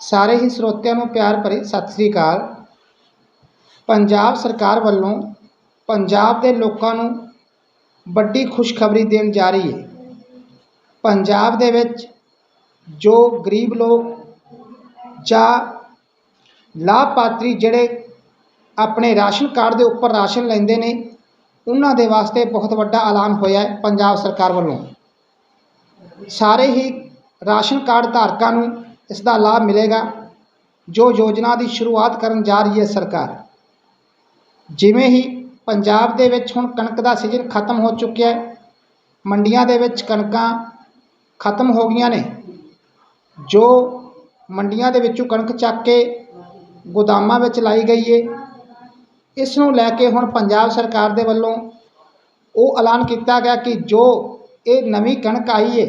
ਸਾਰੇ ਹੀ ਸਰੋਤਿਆਂ ਨੂੰ ਪਿਆਰ ਭਰੀ ਸਤਿ ਸ੍ਰੀ ਅਕਾਲ। ਪੰਜਾਬ ਸਰਕਾਰ ਵੱਲੋਂ ਪੰਜਾਬ ਦੇ ਲੋਕਾਂ ਨੂੰ ਵੱਡੀ ਖੁਸ਼ਖਬਰੀ ਦੇਣ ਜਾ ਰਹੀ ਹੈ। ਪੰਜਾਬ ਦੇ ਵਿੱਚ ਜੋ ਗਰੀਬ ਲੋਕ ਜਾਂ ਲਾਭਪਾਤਰੀ ਜਿਹੜੇ ਆਪਣੇ ਰਾਸ਼ਨ ਕਾਰਡ ਦੇ ਉੱਪਰ ਰਾਸ਼ਨ ਲੈਂਦੇ ਨੇ, ਉਹਨਾਂ ਦੇ ਵਾਸਤੇ ਬਹੁਤ ਵੱਡਾ ਐਲਾਨ ਹੋਇਆ ਹੈ ਪੰਜਾਬ ਸਰਕਾਰ ਵੱਲੋਂ। ਸਾਰੇ ਹੀ ਰਾਸ਼ਨ ਕਾਰਡ ਧਾਰਕਾਂ ਨੂੰ ਇਸ ਦਾ ਲਾਭ ਮਿਲੇਗਾ। ਜੋ ਯੋਜਨਾ ਦੀ ਸ਼ੁਰੂਆਤ ਕਰਨ ਜਾ ਰਹੀ ਹੈ ਸਰਕਾਰ। ਜਿਵੇਂ ਹੀ ਪੰਜਾਬ ਦੇ ਵਿੱਚ ਹੁਣ ਕਣਕ ਦਾ ਸੀਜ਼ਨ ਖਤਮ ਹੋ ਚੁੱਕਿਆ ਹੈ, ਮੰਡੀਆਂ ਦੇ ਵਿੱਚ ਕਣਕਾਂ ਖਤਮ ਹੋ ਗਈਆਂ ਨੇ, ਜੋ ਮੰਡੀਆਂ ਦੇ ਵਿੱਚੋਂ ਕਣਕ ਚੱਕ ਕੇ ਗੋਦਾਮਾਂ ਵਿੱਚ ਲਾਈ ਗਈ ਹੈ ਇਸ ਨੂੰ ਲੈ ਕੇ ਹੁਣ ਪੰਜਾਬ ਸਰਕਾਰ ਦੇ ਵੱਲੋਂ ਉਹ ਐਲਾਨ ਕੀਤਾ ਗਿਆ ਕਿ ਜੋ ਇਹ ਨਵੀਂ ਕਣਕ ਆਈ ਹੈ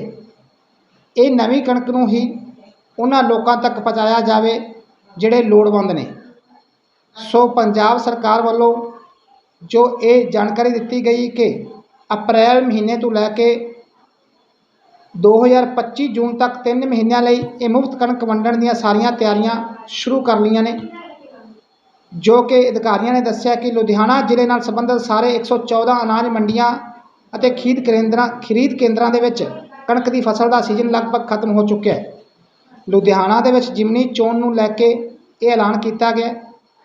ਇਹ ਨਵੀਂ ਕਣਕ ਨੂੰ ਹੀ ਉਹਨਾਂ ਲੋਕਾਂ ਤੱਕ ਪਹੁੰਚਾਇਆ ਜਾਵੇ ਜਿਹੜੇ ਲੋੜਵੰਦ ਨੇ। ਸੋ ਪੰਜਾਬ ਸਰਕਾਰ ਵੱਲੋਂ ਜੋ ਇਹ ਜਾਣਕਾਰੀ ਦਿੱਤੀ ਗਈ ਕਿ ਅਪ੍ਰੈਲ ਮਹੀਨੇ ਤੋਂ ਲੈ ਕੇ 2025 ਜੂਨ ਤੱਕ 3 ਮਹੀਨਿਆਂ ਲਈ ਇਹ ਮੁਫਤ ਕਣਕ ਵੰਡਣ ਦੀਆਂ ਸਾਰੀਆਂ ਤਿਆਰੀਆਂ ਸ਼ੁਰੂ ਕਰ ਲਈਆਂ ਨੇ, ਜੋ ਕਿ ਅਧਿਕਾਰੀਆਂ ਨੇ ਦੱਸਿਆ ਕਿ ਲੁਧਿਆਣਾ ਜ਼ਿਲ੍ਹੇ ਨਾਲ ਸੰਬੰਧਿਤ ਸਾਰੇ 114 ਅਨਾਜ ਮੰਡੀਆਂ ਅਤੇ ਖੀਦ ਕੇਂਦਰਾਂ ਖਰੀਦ ਕੇਂਦਰਾਂ ਦੇ ਵਿੱਚ ਕਣਕ ਦੀ ਫਸਲ ਦਾ ਸੀਜ਼ਨ ਲਗਭਗ ਖਤਮ ਹੋ ਚੁੱਕਿਆ ਹੈ। ਲੁਧਿਆਣਾ ਦੇ ਵਿੱਚ ਜਿਮਨੀ ਚੋਣ ਨੂੰ ਲੈ ਕੇ ਇਹ ਐਲਾਨ ਕੀਤਾ ਗਿਆ।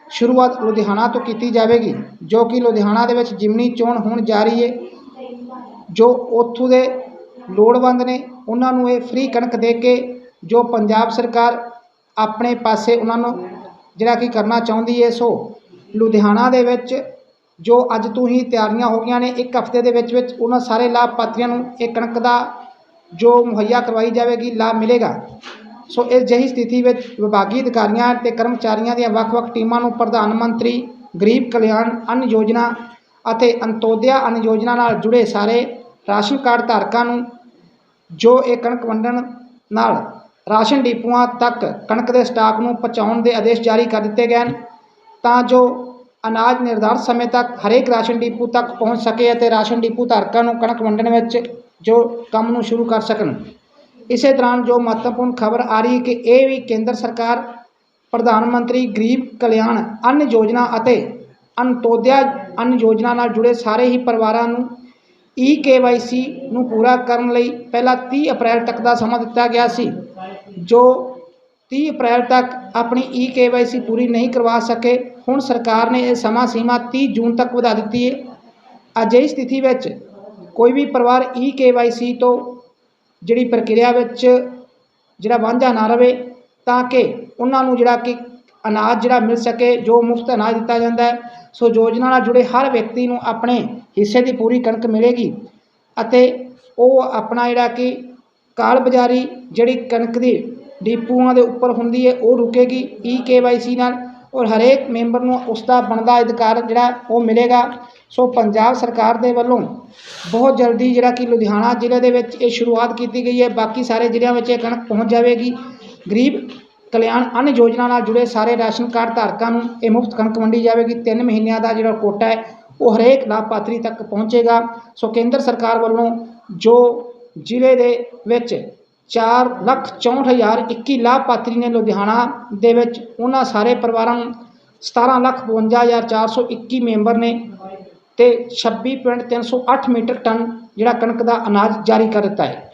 ਸ਼ੁਰੂਆਤ ਲੁਧਿਆਣਾ ਤੋਂ ਕੀਤੀ ਜਾਵੇਗੀ, ਜੋ ਕਿ ਲੁਧਿਆਣਾ ਦੇ ਵਿੱਚ ਜਿਮਨੀ ਚੋਣ ਹੋਣ ਜਾ ਰਹੀ ਹੈ ਜੋ ਉੱਥੋਂ ਦੇ ਲੋੜਵੰਦ ਨੇ, ਉਹਨਾਂ ਨੂੰ ਇਹ ਫ੍ਰੀ ਕਣਕ ਦੇ ਕੇ ਜੋ ਪੰਜਾਬ ਸਰਕਾਰ ਆਪਣੇ ਪਾਸੇ ਉਹਨਾਂ ਨੂੰ ਜਿਹੜਾ ਕੀ ਕਰਨਾ ਚਾਹੁੰਦੀ ਹੈ ਸੋ ਲੁਧਿਆਣਾ ਦੇ ਵਿੱਚ ਜੋ ਅੱਜ ਤੋਂ ਹੀ ਤਿਆਰੀਆਂ ਹੋ ਗਈਆਂ ਨੇ, ਇੱਕ ਹਫ਼ਤੇ ਦੇ ਵਿੱਚ ਵਿੱਚ ਉਹਨਾਂ ਸਾਰੇ ਲਾਭਪਾਤਰੀਆਂ ਨੂੰ ਇਹ ਕਣਕ ਦਾ ਜੋ ਮੁਹੱਈਆ ਕਰਵਾਈ ਜਾਵੇਗੀ, ਲਾਭ ਮਿਲੇਗਾ। ਸੋ ਇਸ ਜਿਹੀ ਸਥਿਤੀ ਵਿੱਚ ਵਿਭਾਗੀ ਅਧਿਕਾਰੀਆਂ ਤੇ ਕਰਮਚਾਰੀਆਂ ਦੀਆਂ ਵੱਖ-ਵੱਖ ਟੀਮਾਂ ਨੂੰ ਪ੍ਰਧਾਨ ਮੰਤਰੀ, ਗਰੀਬ ਕਲਿਆਣ ਅੰਨ ਯੋਜਨਾ ਅਤੇ ਅੰਤੋਦਿਆ ਅੰਨ ਯੋਜਨਾ ਨਾਲ ਜੁੜੇ ਸਾਰੇ ਰਾਸ਼ਨ ਕਾਰਡ ਧਾਰਕਾਂ ਨੂੰ ਜੋ ਇਹ ਕਣਕ ਵੰਡਣ ਨਾਲ ਰਾਸ਼ਨ ਡਿਪੂਆਂ ਤੱਕ ਕਣਕ ਦੇ ਸਟਾਕ ਨੂੰ ਪਹੁੰਚਾਉਣ ਦੇ ਆਦੇਸ਼ ਜਾਰੀ ਕਰ ਦਿੱਤੇ ਗਏ ਹਨ, ਤਾਂ ਜੋ ਅਨਾਜ ਨਿਰਧਾਰਤ ਸਮੇਂ ਤੱਕ ਹਰੇਕ ਰਾਸ਼ਨ ਡਿਪੂ ਤੱਕ ਪਹੁੰਚ ਸਕੇ ਅਤੇ ਰਾਸ਼ਨ ਡਿਪੂ ਧਾਰਕਾਂ ਨੂੰ ਕਣਕ ਵੰਡਣ ਵਿੱਚ ਜੋ ਕੰਮ ਨੂੰ ਸ਼ੁਰੂ ਕਰ ਸਕਣ। ਇਸੇ ਦੌਰਾਨ ਜੋ ਮਹੱਤਵਪੂਰਨ ਖਬਰ ਆ ਰਹੀ ਹੈ ਕਿ ਇਹ ਵੀ ਕੇਂਦਰ ਸਰਕਾਰ, ਪ੍ਰਧਾਨ ਮੰਤਰੀ, ਗਰੀਬ ਕਲਿਆਣ, ਅੰਨ ਯੋਜਨਾ ਅਤੇ ਅੰਤੋਦਿਆ ਅੰਨ ਯੋਜਨਾ ਨਾਲ ਜੁੜੇ ਸਾਰੇ ਹੀ ਪਰਿਵਾਰਾਂ ਨੂੰ ਈ ਕੇਵਾਈਸੀ ਨੂੰ ਪੂਰਾ ਕਰਨ ਲਈ ਪਹਿਲਾਂ 30 ਅਪ੍ਰੈਲ ਤੱਕ ਦਾ ਸਮਾਂ ਦਿੱਤਾ ਗਿਆ ਸੀ, ਜੋ 30 ਅਪ੍ਰੈਲ ਤੱਕ ਆਪਣੀ ਈ ਕੇਵਾਈਸੀ ਪੂਰੀ ਨਹੀਂ ਕਰਵਾ ਸਕੇ। ਹੁਣ ਸਰਕਾਰ ਨੇ ਇਹ ਸਮਾਂ ਸੀਮਾ 30 ਜੂਨ ਤੱਕ ਵਧਾ ਦਿੱਤੀ ਹੈ। ਅਜਿਹੀ ਸਥਿਤੀ ਵਿੱਚ ਕੋਈ ਵੀ ਪਰਿਵਾਰ ਈ ਕੇਵਾਈਸੀ ਤੋਂ ਜਿਹੜੀ ਪ੍ਰਕਿਰਿਆ ਵਿੱਚ ਜਿਹੜਾ ਵਾਂਝਾ ਨਾ ਰਵੇ, ਤਾਂ ਕਿ ਉਹਨਾਂ ਨੂੰ ਜਿਹੜਾ ਕਿ ਅਨਾਜ ਜਿਹੜਾ ਮਿਲ ਸਕੇ, ਜੋ ਮੁਫਤ ਅਨਾਜ ਦਿੱਤਾ ਜਾਂਦਾ ਹੈ, ਸੋ ਯੋਜਨਾ ਨਾਲ ਜੁੜੇ ਹਰ ਵਿਅਕਤੀ ਨੂੰ ਆਪਣੇ ਹਿੱਸੇ ਦੀ ਪੂਰੀ ਕਣਕ ਮਿਲੇਗੀ ਅਤੇ ਉਹ ਆਪਣਾ ਜਿਹੜਾ ਕਿ ਕਾਲ ਬਾਜ਼ਾਰੀ ਜਿਹੜੀ ਕਣਕ ਦੀ ਡੀਪੂਆਂ ਦੇ ਉੱਪਰ ਹੁੰਦੀ ਹੈ, ਉਹ ਰੁਕੇਗੀ ਈ ਕੇਵਾਈਸੀ ਨਾਲ ਔਰ ਹਰੇਕ ਮੈਂਬਰ ਨੂੰ ਉਸ ਦਾ ਬਣਦਾ ਅਧਿਕਾਰ ਜਿਹੜਾ ਉਹ ਮਿਲੇਗਾ। ਸੋ ਪੰਜਾਬ ਸਰਕਾਰ ਦੇ ਵੱਲੋਂ ਬਹੁਤ ਜਲਦੀ ਜਿਹੜਾ ਕਿ ਲੁਧਿਆਣਾ ਜ਼ਿਲ੍ਹੇ ਦੇ ਵਿੱਚ ਇਹ ਸ਼ੁਰੂਆਤ ਕੀਤੀ ਗਈ ਹੈ। ਬਾਕੀ ਸਾਰੇ ਜ਼ਿਲ੍ਹਿਆਂ ਵਿੱਚ ਇਹ ਕਣਕ ਪਹੁੰਚ ਜਾਵੇਗੀ। ਗਰੀਬ ਕਲਿਆਣ ਅੰਨ ਯੋਜਨਾ ਨਾਲ ਜੁੜੇ ਸਾਰੇ ਰਾਸ਼ਨ ਕਾਰਡ ਧਾਰਕਾਂ ਨੂੰ ਇਹ ਮੁਫਤ ਕਣਕ ਵੰਡੀ ਜਾਵੇਗੀ। 3 ਮਹੀਨਿਆਂ ਦਾ ਜਿਹੜਾ ਕੋਟਾ ਹੈ, ਉਹ ਹਰੇਕ ਲਾਭਪਾਤਰੀ ਤੱਕ ਪਹੁੰਚੇਗਾ। ਸੋ ਕੇਂਦਰ ਸਰਕਾਰ ਵੱਲੋਂ ਜੋ ਜ਼ਿਲ੍ਹੇ ਦੇ ਵਿੱਚ ਚਾਰ ਲੱਖ ਚੌਂਹਠ ਹਜ਼ਾਰ ਇੱਕੀ ਲਾਭਪਾਤਰੀ ਨੇ ਲੁਧਿਆਣਾ ਦੇ ਵਿੱਚ ਉਹਨਾਂ ਸਾਰੇ ਪਰਿਵਾਰਾਂ ਨੂੰ ਸਤਾਰਾਂ ਲੱਖ ਬਵੰਜਾ ਹਜ਼ਾਰ ਚਾਰ ਸੌ ਇੱਕੀ ਮੈਂਬਰ ਨੇ ਤੇ 26.308 ਮੀਟਰ ਟਨ ਜਿਹੜਾ ਕਣਕ ਦਾ ਅਨਾਜ ਜਾਰੀ ਕਰ ਦਿੱਤਾ ਹੈ।